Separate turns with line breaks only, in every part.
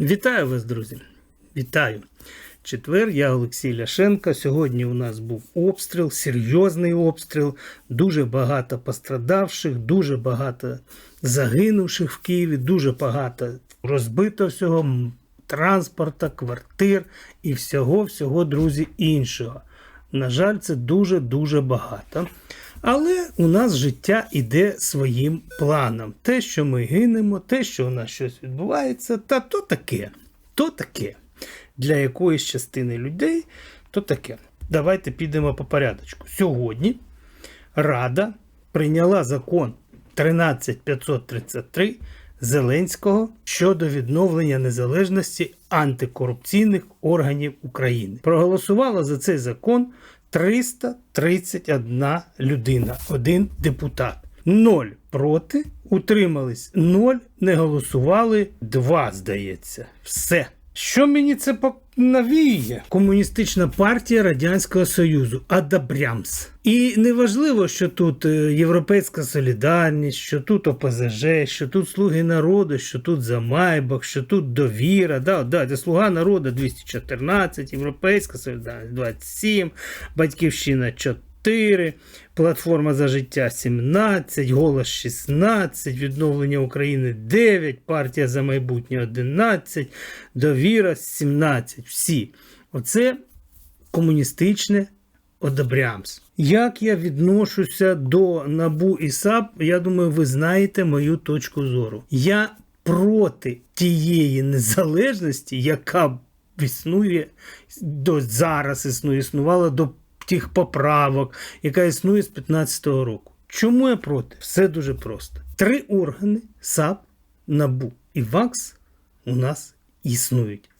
Вітаю вас, друзі! Вітаю! Четвер, я Олексій Ляшенко. Сьогодні у нас був обстріл, серйозний обстріл, дуже багато пострадавших, дуже багато загинувших в Києві, дуже багато розбито всього транспорта, квартир і всього-всього, друзі, іншого. На жаль, це дуже-дуже багато. Але у нас життя іде своїм планом. Те, що ми гинемо, те, що у нас щось відбувається, та то таке. То таке. Для якоїсь частини людей, то таке. Давайте підемо по порядочку. Сьогодні Рада прийняла закон 13533 Зеленського щодо відновлення незалежності антикорупційних органів України. Проголосувала за цей закон 331 людина, один депутат. Ноль проти, утримались, ноль не голосували, два, здається. Все. Що мені це по- навіює? Комуністична партія Радянського Союзу Адабрямс. І неважливо, що тут е, Європейська солідарність, що тут ОПЗЖ, що тут Слуги народу, що тут Замайбах, що тут довіра. Да, да, Слуга народу 214, Європейська солідарність 27, Батьківщина 4, Платформа за життя 17, Голос 16, Відновлення України 9, Партія за майбутнє 11, Довіра 17. Всі. Оце комуністичне одобрямс. Як я відношуся до Набу і САП, я думаю, ви знаєте мою точку зору. Я проти тієї незалежності, яка існує до зараз існує, існувала до тих поправок, яка існує з 15-го року. Чому я проти? Все дуже просто. Три органи САП, НАБУ і ВАКС у нас існують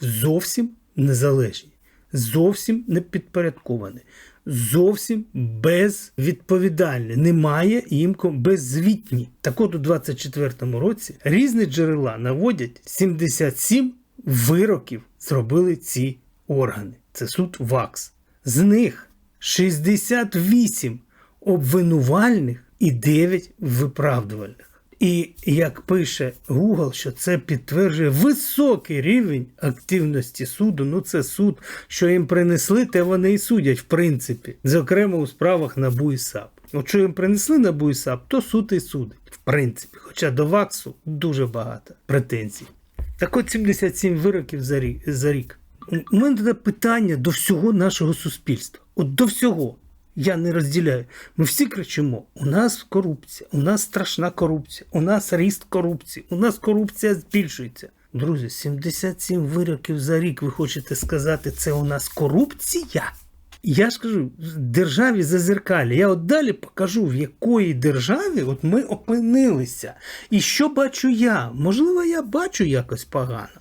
зовсім незалежні, зовсім не підпорядковані, зовсім безвідповідальні. Немає їм беззвітні. Так от у 24-му році різні джерела наводять 77 вироків зробили ці органи. Це суд ВАКС. З них 68 обвинувальних і 9 виправдувальних. І як пише Google, що це підтверджує високий рівень активності суду. Ну, це суд, що їм принесли, те вони і судять, в принципі, зокрема у справах НАБУ і САП. От що їм принесли НАБУ і САП, то суд і судить, в принципі. Хоча до ВАКСу дуже багато претензій. Так от 77 вироків за рік. У мене тоді питання до всього нашого суспільства. От до всього. Я не розділяю. Ми всі кричимо: у нас корупція, у нас страшна корупція, у нас ріст корупції, у нас корупція збільшується. Друзі, 77 вироків за рік, ви хочете сказати, це у нас корупція? Я ж кажу, в державі зазеркалі. Я от далі покажу, в якої державі от ми опинилися. І що бачу я? Можливо, я бачу якось погано.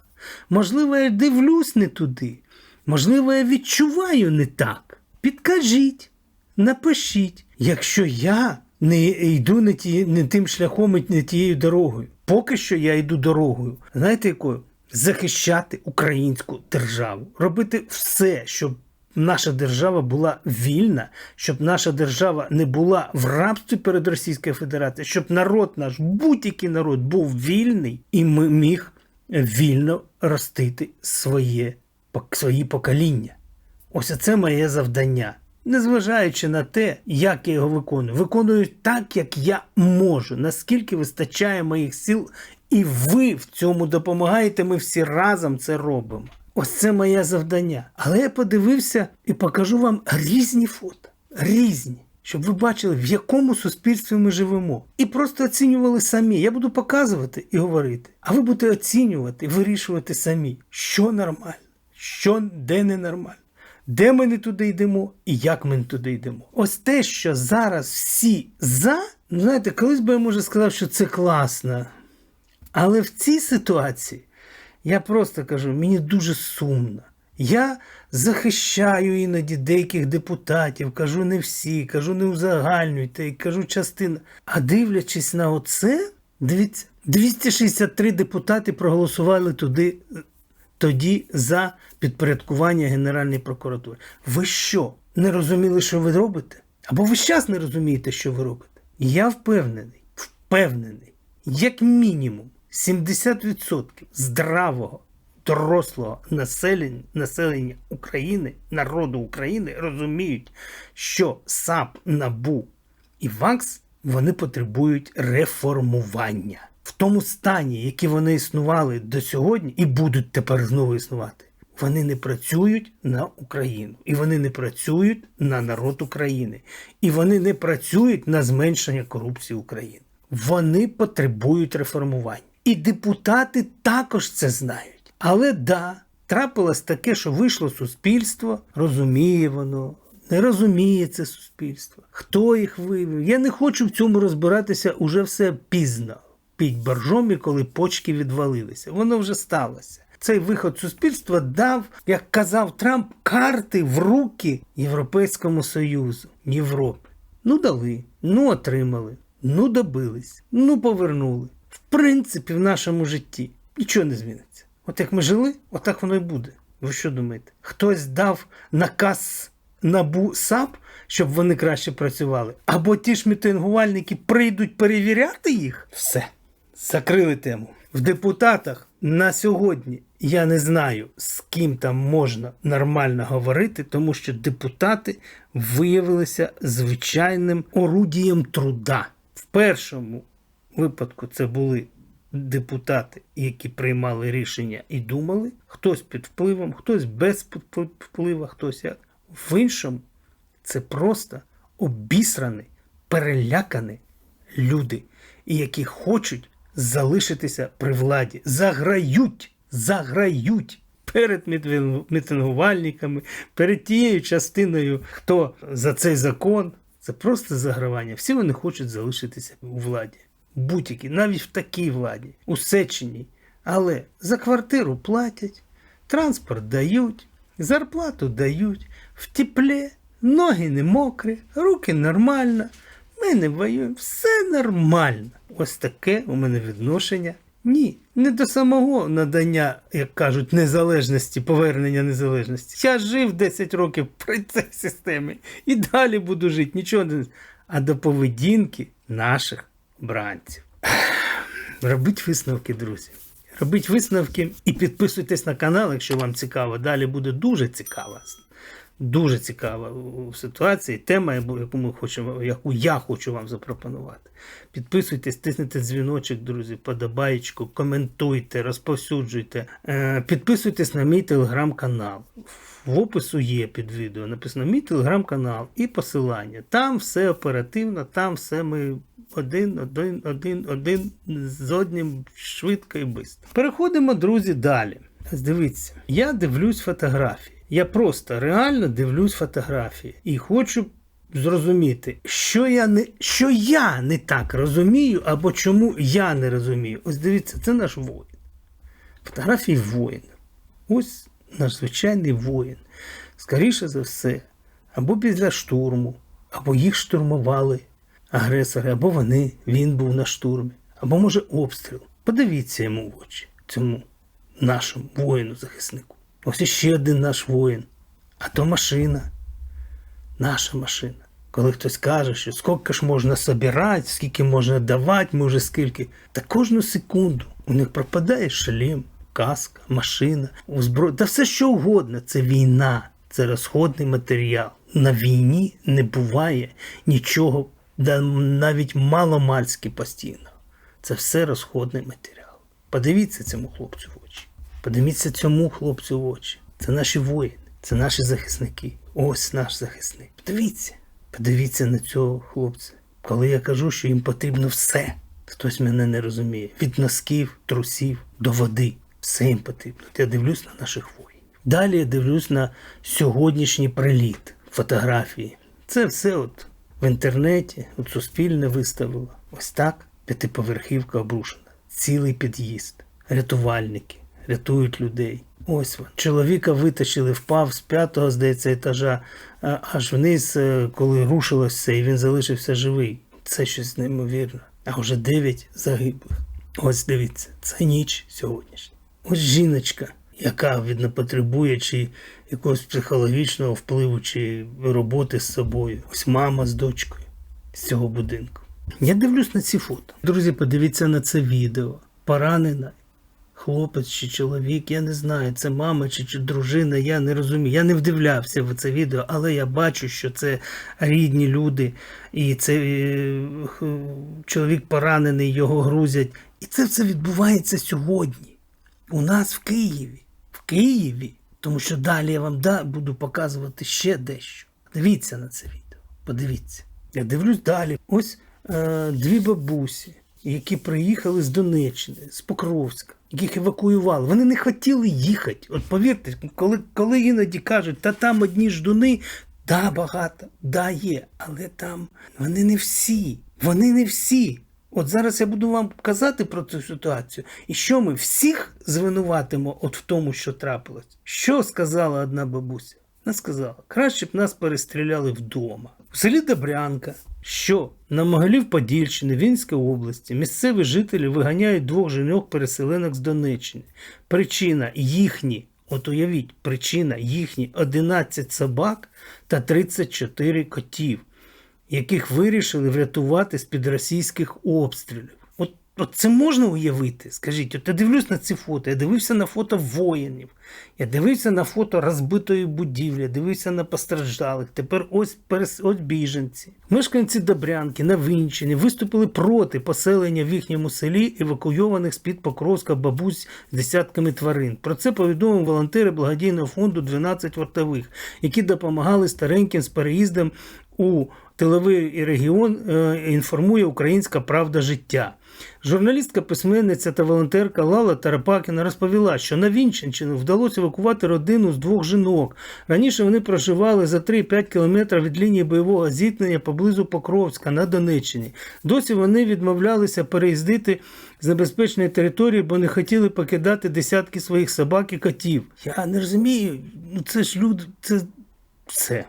Можливо, я дивлюсь не туди. Можливо, я відчуваю не так. Підкажіть, напишіть, якщо я не йду не, ті, не тим шляхом і не тією дорогою. Поки що я йду дорогою. Знаєте якою? Захищати українську державу, робити все, щоб наша держава була вільна, щоб наша держава не була в рабстві перед Російською Федерацією, щоб народ наш, будь-який народ, був вільний і ми міг вільно ростити своє, свої покоління. Ось це моє завдання. Незважаючи на те, як я його виконую, виконую так, як я можу, наскільки вистачає моїх сил, і ви в цьому допомагаєте. Ми всі разом це робимо. Ось це моє завдання. Але я подивився і покажу вам різні фото. Різні. Щоб ви бачили, в якому суспільстві ми живемо. І просто оцінювали самі. Я буду показувати і говорити. А ви будете оцінювати, вирішувати самі, що нормально, що де ненормально. Де ми не туди йдемо і як ми не туди йдемо. Ось те, що зараз всі за, ну знаєте, колись би я може сказав, що це класно. Але в цій ситуації я просто кажу, мені дуже сумно. Я захищаю іноді деяких депутатів, кажу не всі, кажу не узагальнюйте, кажу частину. А дивлячись на оце, дивіться, 263 депутати проголосували туди тоді за підпорядкування Генеральної прокуратури. Ви що, не розуміли, що ви робите? Або ви зараз не розумієте, що ви робите? Я впевнений, впевнений, як мінімум, 70% здравого дорослого населення, населення України, народу України розуміють, що САП, НАБУ і ВАКС вони потребують реформування в тому стані, які вони існували до сьогодні, і будуть тепер знову існувати. Вони не працюють на Україну, і вони не працюють на народ України, і вони не працюють на зменшення корупції України. Вони потребують реформування. І депутати також це знають. Але да, трапилось таке, що вийшло суспільство, розуміє воно, не розуміє це суспільство. Хто їх вивів? Я не хочу в цьому розбиратися уже все пізно. Піть боржомі, коли почки відвалилися. Воно вже сталося. Цей виход суспільства дав, як казав Трамп, карти в руки Європейському Союзу, Європи. Ну дали, ну отримали, ну добились, ну повернули. В принципі, в нашому житті нічого не зміниться. От як ми жили, отак воно і буде. Ви що думаєте? Хтось дав наказ набу САП, щоб вони краще працювали, або ті ж мітингувальники прийдуть перевіряти їх? Все. Закрили тему. В депутатах на сьогодні я не знаю, з ким там можна нормально говорити, тому що депутати виявилися звичайним орудієм труда. В першому випадку це були депутати, які приймали рішення і думали, хтось під впливом, хтось без впливу, хтось як. В іншому це просто обісрані, перелякані люди, які хочуть залишитися при владі. Заграють, заграють перед мітингувальниками, перед тією частиною, хто за цей закон. Це просто загравання. Всі вони хочуть залишитися у владі. Будь-які, навіть в такій владі, у Сеченій. Але за квартиру платять, транспорт дають, зарплату дають, в теплі, ноги не мокрі, руки нормально. Ми не воюємо, все нормально. Ось таке у мене відношення. Ні, не до самого надання, як кажуть, незалежності, повернення незалежності. Я жив 10 років при цій системі і далі буду жити, нічого не. А до поведінки наших бранців. Робіть висновки, друзі. Робіть висновки і підписуйтесь на канал, якщо вам цікаво. Далі буде дуже цікаво. Дуже цікава ситуація, тема, яку ми хочемо, яку я хочу вам запропонувати. Підписуйтесь, тиснете дзвіночок, друзі, подобаєчку, коментуйте, розповсюджуйте. Е, підписуйтесь на мій телеграм-канал. В опису є під відео. Написано мій телеграм-канал і посилання. Там все оперативно, там все ми один, один, один, один з одним швидко і швидко. Переходимо, друзі, далі. Дивіться, я дивлюсь фотографії. Я просто реально дивлюсь фотографії і хочу зрозуміти, що я не що я не так розумію, або чому я не розумію. Ось дивіться, це наш воїн. Фотографії воїна. Ось наш звичайний воїн. Скоріше за все, або після штурму, або їх штурмували агресори, або вони, він був на штурмі, або, може, обстріл. Подивіться йому в очі, цьому нашому воїну-захиснику. Ось іще один наш воїн. А то машина. Наша машина. Коли хтось каже, що скільки ж можна собирати, скільки можна давати, може скільки. Та кожну секунду у них пропадає шлем, каска, машина, озброя. Та все що угодно. Це війна, це розходний матеріал. На війні не буває нічого, да навіть маломальськи постійно. Це все розходний матеріал. Подивіться цьому хлопцю в очі. Подивіться цьому хлопцю в очі. Це наші воїни, це наші захисники. Ось наш захисник. Подивіться, подивіться на цього хлопця. Коли я кажу, що їм потрібно все, хтось мене не розуміє. Від носків, трусів до води. Все їм потрібно. Я дивлюсь на наших воїнів. Далі я дивлюсь на сьогоднішній приліт, фотографії. Це все от в інтернеті, от Суспільне виставило. Ось так п'ятиповерхівка обрушена. Цілий під'їзд, рятувальники рятують людей. Ось він. Чоловіка витащили, впав з п'ятого, здається, етажа, аж вниз, е, коли рушилося, і він залишився живий. Це щось неймовірне. А вже дев'ять загиблих. Ось дивіться, це ніч сьогоднішня. Ось жіночка, яка видно, потребує чи якогось психологічного впливу, чи роботи з собою. Ось мама з дочкою з цього будинку. Я дивлюсь на ці фото. Друзі, подивіться на це відео. поранена. Хлопець чи чоловік, я не знаю, це мама чи, чи дружина, я не розумію. Я не вдивлявся в це відео, але я бачу, що це рідні люди, і це е, чоловік поранений, його грузять. І це все відбувається сьогодні. У нас в Києві. Києві. Тому що далі я вам да, буду показувати ще дещо. Дивіться на це відео. Подивіться. Я дивлюсь далі. Ось е, дві бабусі, які приїхали з Донеччини, з Покровська, яких евакуювали. Вони не хотіли їхати. От повірте, коли, коли іноді кажуть, та там одні ждуни, да, багато, да, є, але там вони не всі. Вони не всі. От зараз я буду вам казати про цю ситуацію, і що ми всіх звинуватимо от в тому, що трапилось. Що сказала одна бабуся? Вона сказала, краще б нас перестріляли вдома. В селі Добрянка, що на Могилів Подільщини, Вінської області, місцеві жителі виганяють двох жінок-переселенок з Донеччини. Причина їхні, от уявіть, причина їхні 11 собак та 34 котів яких вирішили врятувати з-під російських обстрілів. От, от це можна уявити? Скажіть, от я дивлюсь на ці фото, я дивився на фото воїнів, я дивився на фото розбитої будівлі, я дивився на постраждалих. Тепер ось, перес... ось біженці. Мешканці Добрянки на Вінчині виступили проти поселення в їхньому селі евакуйованих з-під Покровська бабусь з десятками тварин. Про це повідомили волонтери благодійного фонду 12 вартових, які допомагали стареньким з переїздом у тиловий регіон е, інформує Українська Правда життя. Журналістка, письменниця та волонтерка Лала Тарапакіна розповіла, що на Вінчинщину вдалося евакувати родину з двох жінок. Раніше вони проживали за 3-5 кілометрів від лінії бойового зіткнення поблизу Покровська на Донеччині. Досі вони відмовлялися переїздити з небезпечної території, бо не хотіли покидати десятки своїх собак і котів. Я не розумію, ну це ж люди, це все.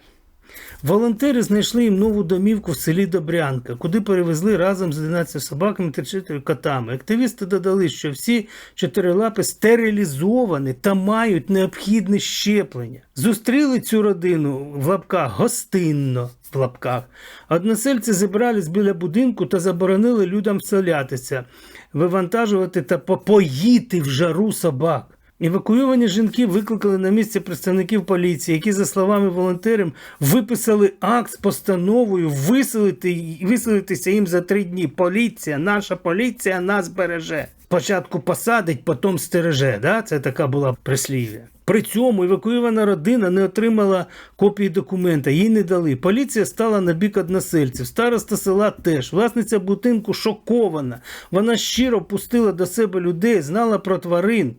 Волонтери знайшли їм нову домівку в селі Добрянка, куди перевезли разом з 11 собаками та 4 котами. Активісти додали, що всі чотирилапи стерилізовані та мають необхідне щеплення. Зустріли цю родину в лапках гостинно. В лапках. Односельці зібрались біля будинку та заборонили людям вселятися, вивантажувати та попоїти в жару собак. Евакуйовані жінки викликали на місце представників поліції, які, за словами волонтерів, виписали акт з постановою виселити, виселитися їм за три дні. Поліція, наша поліція нас береже. Спочатку посадить, потім стереже. Да? Це така була прислів'я. При цьому евакуйована родина не отримала копії документа, їй не дали. Поліція стала на бік односельців. Староста села теж. Власниця будинку шокована. Вона щиро пустила до себе людей, знала про тварин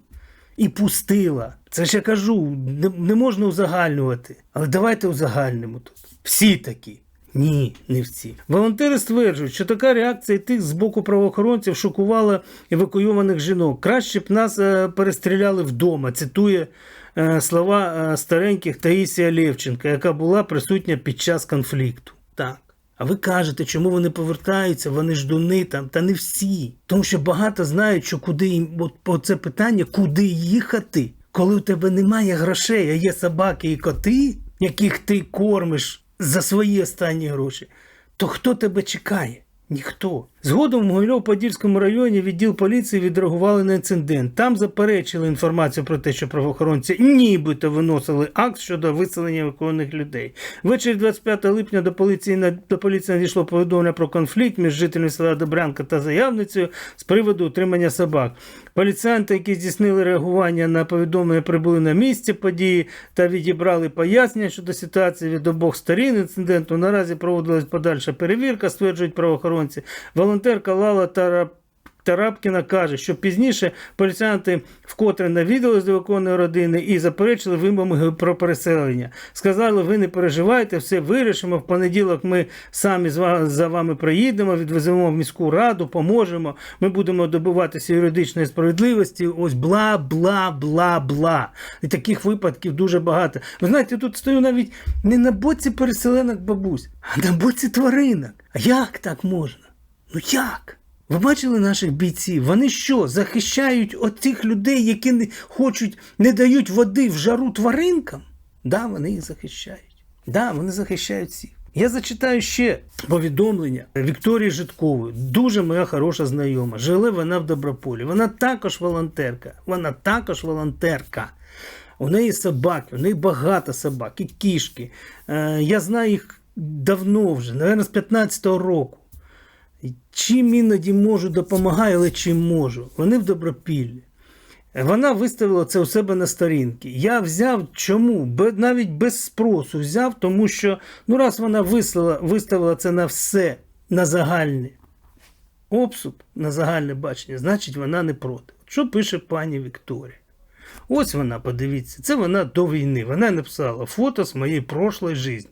і пустила. Це ж я кажу, не, не можна узагальнювати. Але давайте узагальнимо тут. Всі такі. Ні, не всі. Волонтери стверджують, що така реакція тих з боку правоохоронців шокувала евакуйованих жінок. Краще б нас е, перестріляли вдома. Цитує е, слова е, стареньких Таїсія Левченка, яка була присутня під час конфлікту. Так. А ви кажете, чому вони повертаються, вони ждуни там, та не всі. Тому що багато знають, що куди їм, от по це питання, куди їхати, коли у тебе немає грошей, а є собаки і коти, яких ти кормиш за свої останні гроші, то хто тебе чекає? Ніхто. Згодом в Могильов-Подільському районі відділ поліції відреагували на інцидент. Там заперечили інформацію про те, що правоохоронці нібито виносили акт щодо виселення евакуованих людей. Ввечері 25 липня до поліції до поліції надійшло повідомлення про конфлікт між жителями села Добрянка та заявницею з приводу утримання собак. Поліціянти, які здійснили реагування на повідомлення, прибули на місце події та відібрали пояснення щодо ситуації від обох сторін інциденту. Наразі проводилась подальша перевірка, стверджують правоохоронці. Волонтерка Лала Тарап. Тарапкіна каже, що пізніше поліціянти вкотре навідали з евакуованої родини і заперечили вимоги про переселення. Сказали, ви не переживайте, все вирішимо. В понеділок ми самі за вами приїдемо, відвеземо в міську раду, поможемо. Ми будемо добиватися юридичної справедливості. Ось бла, бла, бла, бла. І таких випадків дуже багато. Ви знаєте, тут стою навіть не на боці переселенок бабусь, а на боці тваринок. А як так можна? Ну як? Ви бачили наших бійців? Вони що, захищають оцих людей, які не хочуть, не дають води в жару тваринкам? Да, вони їх захищають. Да, вони захищають всіх. Я зачитаю ще повідомлення Вікторії Житкової. Дуже моя хороша знайома. Жили вона в Доброполі. Вона також волонтерка. Вона також волонтерка. У неї собаки, у неї багато собак і кішки. Е, я знаю їх давно вже, напевно, з 15-го року. Чим іноді можу, допомагаю, але чим можу. Вони в Добропіллі. Вона виставила це у себе на сторінки. Я взяв чому? Навіть без спросу взяв, тому що ну раз вона вислала, виставила це на все, на загальне обсуд, на загальне бачення, значить вона не проти. Що пише пані Вікторія? Ось вона, подивіться, це вона до війни. Вона написала фото з моєї прошлої житті.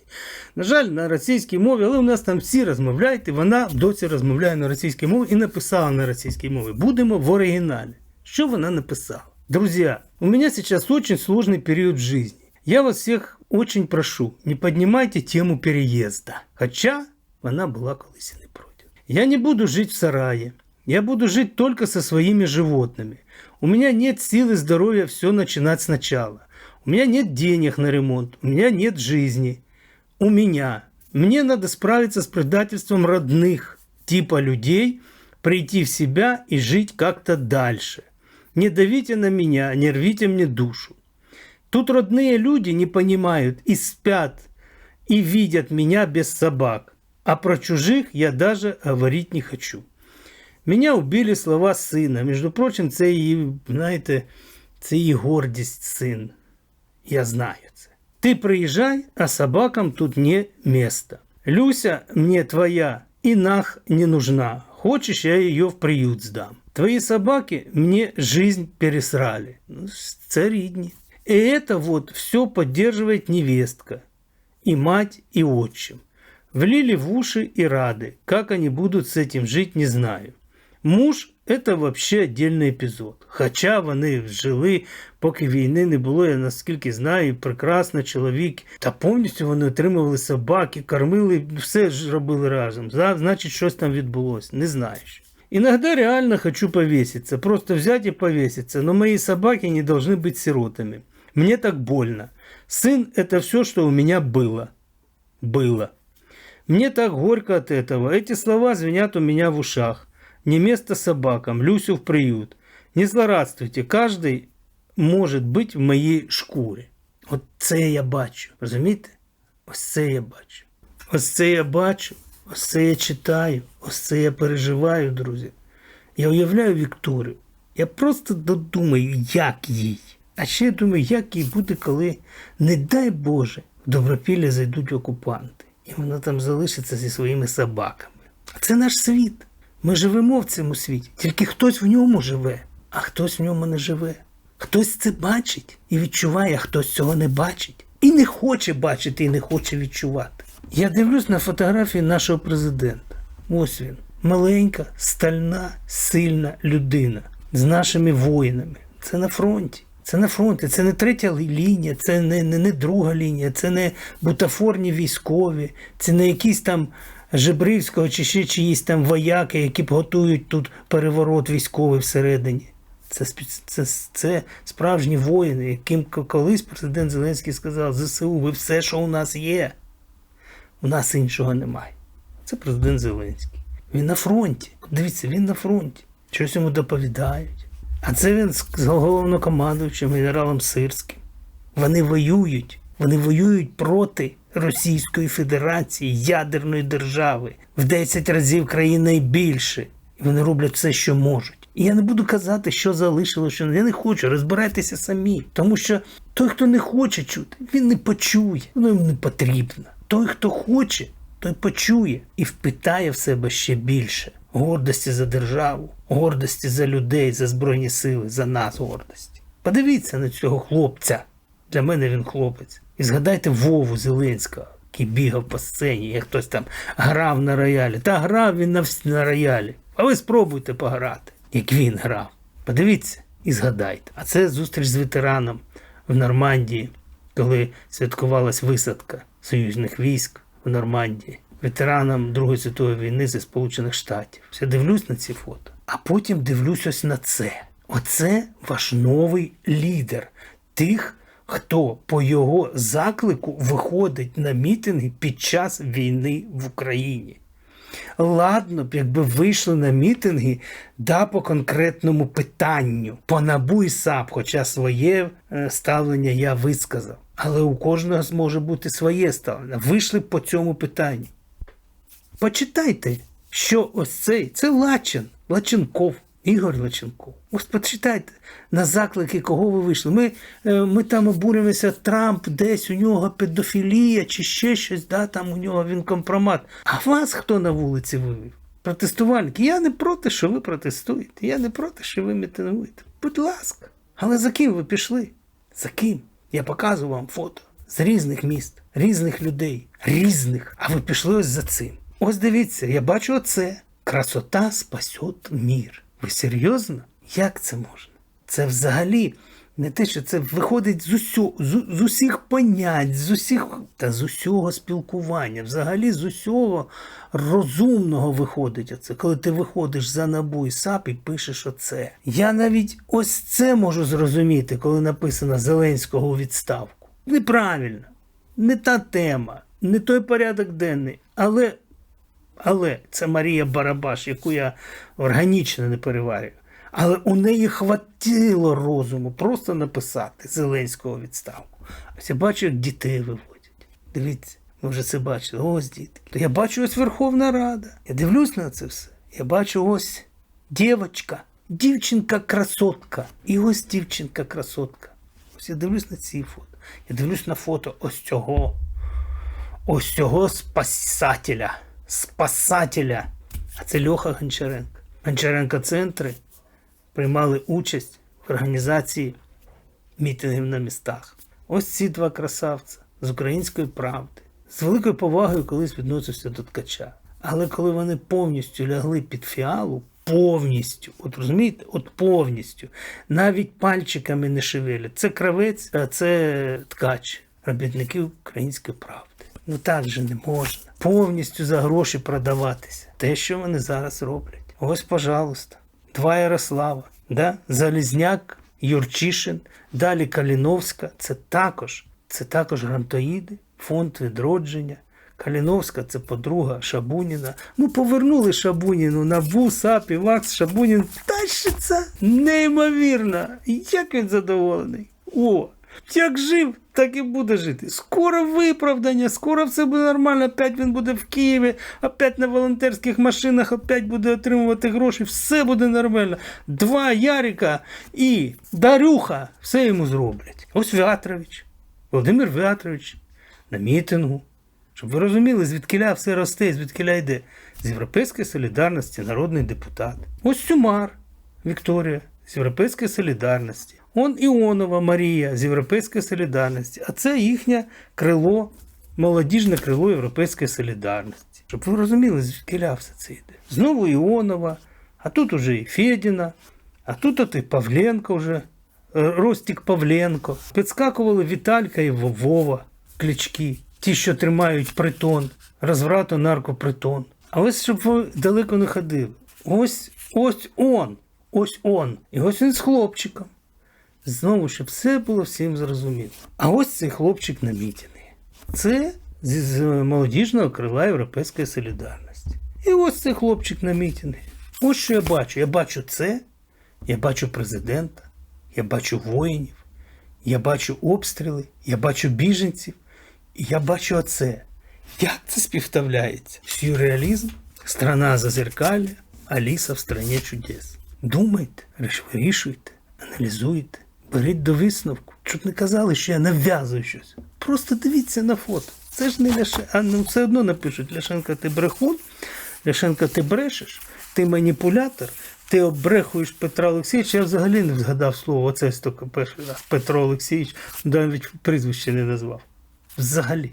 На жаль, на російській мові, але у нас там всі розмовляють, і вона досі розмовляє на російській мові і написала на російській мові. Будемо в оригіналі. Что она написала? Друзья, у меня сейчас очень сложный период в жизни. Я вас всех очень прошу, не поднимайте тему переезда. Хотя она была колись и не против. Я не буду жить в сарае. Я буду жить только со своими животными. У меня нет сил и здоровья все начинать сначала. У меня нет денег на ремонт. У меня нет жизни. У меня. Мне надо справиться с предательством родных типа людей, прийти в себя и жить как-то дальше. Не давите на меня, не рвите мне душу. Тут родные люди не понимают и спят, и видят меня без собак. А про чужих я даже говорить не хочу. Меня убили слова сина. Между прочим, це її, знаєте, це її гордість син. Я знаю це. Ти приїжджай, а собакам тут не место. Люся мне твоя и нах не нужна. Хочешь, я ее в приют сдам. Твои собаки мне жизнь пересрали. Ну, це рідні. И это вот все поддерживает невестка. И мать, и отчим. Влили в уши и рады. Как они будут с этим жить, не знаю. Муж это вообще отдельний епізод. Хоча вони жили, поки війни не було, я наскільки знаю, прекрасно чоловік. Та повністю вони отримували собаки, кормили, все ж робили разом. Зна- Значить, щось там відбулося. Не знаю. ще. Иногда реально хочу повеситься, просто взять и повеситься, но мои собаки не должны быть сиротами. Мне так больно. Сын – это все, что у меня было. Было. Мне так горько от этого. Эти слова звенят у меня в ушах. Не место собакам, Люсю в приют. Не злорадствуйте, каждый может быть в моїй шкурі. От це я бачу. Розумієте? Ось це я бачу. Ось це я бачу, ось це я читаю, ось це я переживаю, друзі. Я уявляю Вікторію. Я просто додумаю, як їй. А ще я думаю, як їй буде, коли, не дай Боже, в Добропілля зайдуть окупанти. І вона там залишиться зі своїми собаками. Це наш світ. Ми живемо в цьому світі. Тільки хтось в ньому живе, а хтось в ньому не живе. Хтось це бачить і відчуває, а хтось цього не бачить. І не хоче бачити, і не хоче відчувати. Я дивлюсь на фотографії нашого президента. Ось він. Маленька, стальна, сильна людина з нашими воїнами. Це на фронті. Це на фронті, це не третя лінія, це не, не, не друга лінія, це не бутафорні військові, це не якісь там Жебривського чи ще чиїсь там вояки, які б готують тут переворот військовий всередині. Це, це, це справжні воїни, яким колись президент Зеленський сказав: ЗСУ, ви все, що у нас є. У нас іншого немає. Це президент Зеленський. Він на фронті. Дивіться, він на фронті. Щось йому доповідають. А це він з головнокомандуючим генералом Сирським. Вони воюють. Вони воюють проти Російської Федерації, ядерної держави, в 10 разів країни більше. І вони роблять все, що можуть. І я не буду казати, що залишило, що я не хочу. Розбирайтеся самі. Тому що той, хто не хоче чути, він не почує. Воно йому не потрібно. Той, хто хоче, той почує і впитає в себе ще більше гордості за державу, гордості за людей, за збройні сили, за нас гордості. Подивіться на цього хлопця. Для мене він хлопець. І згадайте Вову Зеленського, який бігав по сцені, як хтось там грав на роялі. Та грав він на, на роялі. А ви спробуйте пограти, як він грав. Подивіться і згадайте. А це зустріч з ветераном в Нормандії, коли святкувалась висадка союзних військ в Нормандії, ветеранам Другої світової війни зі Сполучених Штатів. Я дивлюсь на ці фото, а потім дивлюсь ось на це. Оце ваш новий лідер тих, хто по його заклику виходить на мітинги під час війни в Україні. Ладно б, якби вийшли на мітинги да по конкретному питанню, по набу і САП, хоча своє е, ставлення я висказав. Але у кожного зможе бути своє ставлення. Вийшли б по цьому питанню. Почитайте, що ось цей, це Лачин, Лаченков, Ігор Лаченков. Ось почитайте на заклики, кого ви вийшли. Ми, е, ми там обурюємося, Трамп десь у нього педофілія чи ще щось, да, там у нього він компромат. А вас хто на вулиці вивів? Протестувальники. Я не проти, що ви протестуєте. Я не проти, що ви мітингуєте. Будь ласка. Але за ким ви пішли? За ким? Я показую вам фото з різних міст, різних людей, різних. А ви пішли ось за цим. Ось дивіться, я бачу оце. Красота спасет мір. Ви серйозно? Як це можна? Це взагалі не те, що це виходить з, усю, з, з усіх понять, з усіх та з усього спілкування, взагалі з усього розумного виходить оце, коли ти виходиш за набу і САП і пишеш оце. Я навіть ось це можу зрозуміти, коли написано Зеленського у відставку. Неправильно, не та тема, не той порядок денний, але але це Марія Барабаш, яку я органічно не переварюю. Але у неї хватило розуму просто написати Зеленського відставку. Ось я бачу, як дітей виводять. Дивіться, ми вже це бачили. Ось діти. То я бачу ось Верховна Рада. Я дивлюсь на це все. Я бачу ось дівчинка, дівчинка-красотка. І ось дівчинка-красотка. Ось я дивлюсь на ці фото. Я дивлюсь на фото ось цього. Ось цього спасателя спасателя. А це Льоха Гончаренко. Гончаренко центри приймали участь в організації мітингів на містах. Ось ці два красавця з української правди. З великою повагою колись відносився до ткача. Але коли вони повністю лягли під фіалу, повністю, от розумієте, от повністю, навіть пальчиками не шевелять. Це кравець, а це ткач, робітники української правди. Ну так же не можна. Повністю за гроші продаватися. Те, що вони зараз роблять. Ось, пожалуйста, два Ярослава, да? Залізняк, Юрчишин, далі Каліновська. Це також, це також грантоїди, фонд відродження. Каліновська це подруга Шабуніна. Ну, повернули Шабуніну на САП, і ВАКС, Шабунін тащиться неймовірно. Як він задоволений. О, як жив, так і буде жити. Скоро виправдання, скоро все буде нормально. Опять він буде в Києві, опять на волонтерських машинах, опять буде отримувати гроші, все буде нормально. Два Ярика і Дарюха все йому зроблять. Ось Вятрович, Володимир Вятрович на мітингу. Щоб ви розуміли, звідкиля все росте, звідкиля йде. З Європейської солідарності народний депутат. Ось Сюмар Вікторія з Європейської солідарності. Он Іонова Марія з Європейської солідарності, а це їхнє крило, молодіжне крило Європейської солідарності. Щоб ви розуміли, звідки все це йде. Знову Іонова, а тут уже і Федіна, а тут от і Павленко вже, Ростік Павленко. Підскакували Віталька і Вова, клічки, ті, що тримають притон, розврату наркопритон. А ось щоб ви далеко не ходили. Ось ось он, ось он. І ось він з хлопчиком. Знову, щоб все було всім зрозуміло. А ось цей хлопчик на мітинги. Це з, молодіжного крила Європейської солідарності. І ось цей хлопчик на мітинги. Ось що я бачу. Я бачу це, я бачу президента, я бачу воїнів, я бачу обстріли, я бачу біженців, і я бачу оце. Як це співставляється? Сюрреалізм, страна зазеркалля, Аліса в страні чудес. Думайте, вирішуйте, аналізуйте. Беріть до висновку. Щоб не казали, що я нав'язую щось. Просто дивіться на фото. Це ж не Ляшенко. А ну все одно напишуть: Ляшенко, ти брехун, Ляшенко, ти брешеш, ти маніпулятор, ти обрехуєш Петра Олексійовича. Я взагалі не згадав слово, оце стільки перший раз. Петро Олексійович, навіть прізвище не назвав. Взагалі.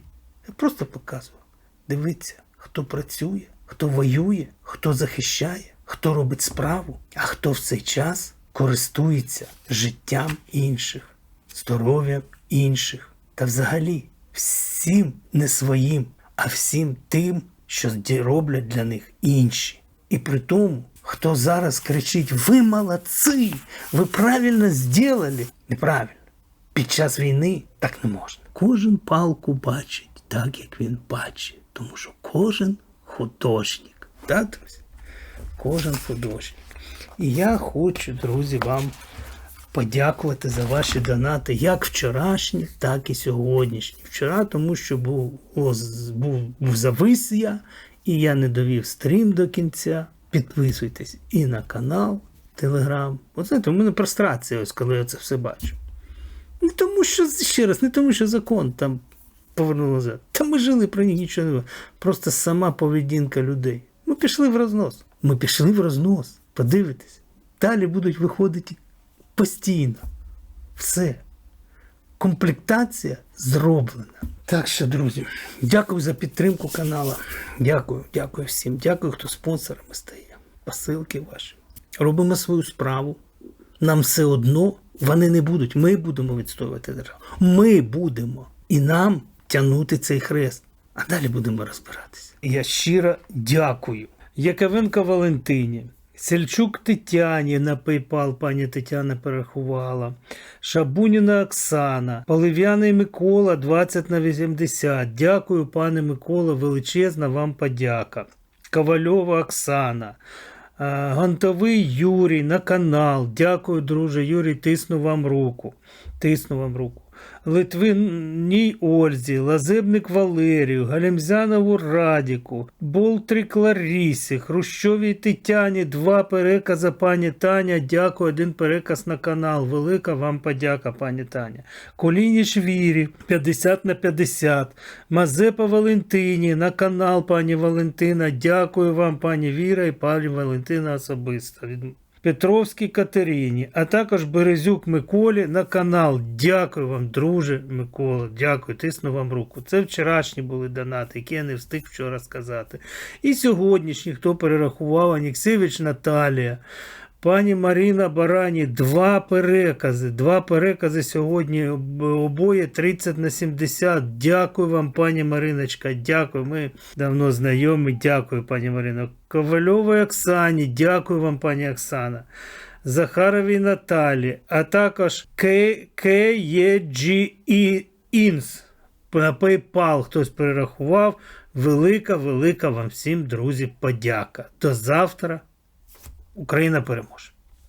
Я просто показував. Дивіться, хто працює, хто воює, хто захищає, хто робить справу, а хто в цей час користується життям інших, здоров'ям інших та взагалі всім не своїм, а всім тим, що роблять для них інші. І при тому, хто зараз кричить: Ви молодці, ви правильно зробили, неправильно. Під час війни так не можна. Кожен палку бачить так, як він бачить, тому що кожен художник. Так, друзі? Кожен художник. І я хочу, друзі, вам подякувати за ваші донати, як вчорашні, так і сьогоднішні. Вчора, тому що був, оз- був, був завис я, і я не довів стрім до кінця. Підписуйтесь і на канал, Телеграм. От знаєте, у мене прострація, ось коли я це все бачу. Не тому, що ще раз, не тому, що закон там повернув назад. Та ми жили про них нічого не було. Просто сама поведінка людей. Ми пішли в рознос. Ми пішли в рознос. Подивитесь. Далі будуть виходити постійно. Все. Комплектація зроблена. Так що, друзі, дякую за підтримку каналу. Дякую, дякую всім. Дякую, хто спонсорами стає. Посилки ваші. Робимо свою справу. Нам все одно вони не будуть. Ми будемо відстоювати державу. Ми будемо. І нам тягнути цей хрест. А далі будемо розбиратися. Я щиро дякую. Яковенко Валентині. Сельчук Тетяні на PayPal пані Тетяна перерахувала. Шабуніна Оксана, Полив'яний Микола 20 на 80. Дякую, пане Микола, величезна вам подяка. Ковальова Оксана. Гонтовий Юрій на канал. Дякую, друже Юрій, тисну вам руку. Тисну вам руку. Литвинній Ользі, Лазебник Валерію, Галямзянову Радіку, Болтрик Ларісі, Хрущовій Тетяні, два перекази пані Таня. Дякую, один переказ на канал. Велика вам подяка, пані Таня. Колініч Вірі, 50 на 50. Мазепа Валентині на канал, пані Валентина. Дякую вам, пані Віра і пані Валентина особисто. Петровській Катерині, а також Березюк Миколі на канал. Дякую вам, друже Микола. Дякую, тисну вам руку. Це вчорашні були донати, які я не встиг вчора сказати. І сьогоднішні, хто перерахував, Аніксевич Наталія. Пані Маріна Барані, два перекази. Два перекази сьогодні обоє 30 на 70. Дякую вам, пані Мариночка. Дякую. Ми давно знайомі. Дякую, пані Марино. Ковальовій Оксані, дякую вам, пані Оксана. Захаровій Наталі, а також KEG Інс. На PayPal хтось перерахував. Велика, велика вам всім, друзі, подяка. До завтра. Україна переможе.